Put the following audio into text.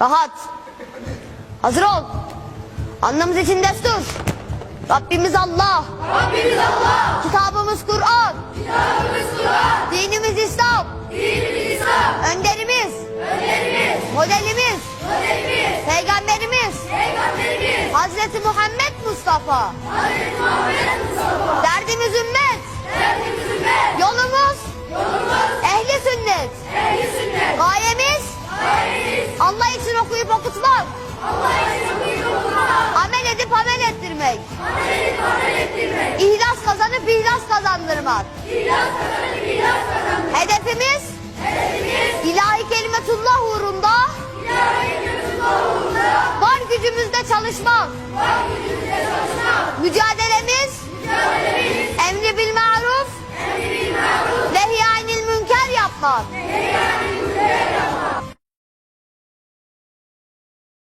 Rahat. Hazır ol. Anlamız için destur. Rabbimiz Allah. Rabbimiz Allah, Kitabımız Kur'an. kitabımız Kur'an, Dinimiz İslam. dinimiz İslam, Önderimiz. önderimiz, Modelimiz. modelimiz, Peygamberimiz. peygamberimiz, Hazreti Muhammed Mustafa. Hazreti Muhammed okuyup okutmak. Allah için okuyup okumak, Amel edip amel ettirmek. amel edip amel ettirmek, İhlas kazanıp ihlas kazandırmak. ihlas kazanıp ihlas kazanmak, Hedefimiz hedefimiz, ilahi kelimetullah uğrunda ilahi gönüllü uğrunda, var gücümüzde çalışmak. var gücümüzle çalışmak, Mücadelemiz mücadelemiz, emri bil maruf emri bil maruf, nehy anil münker yapmak. ve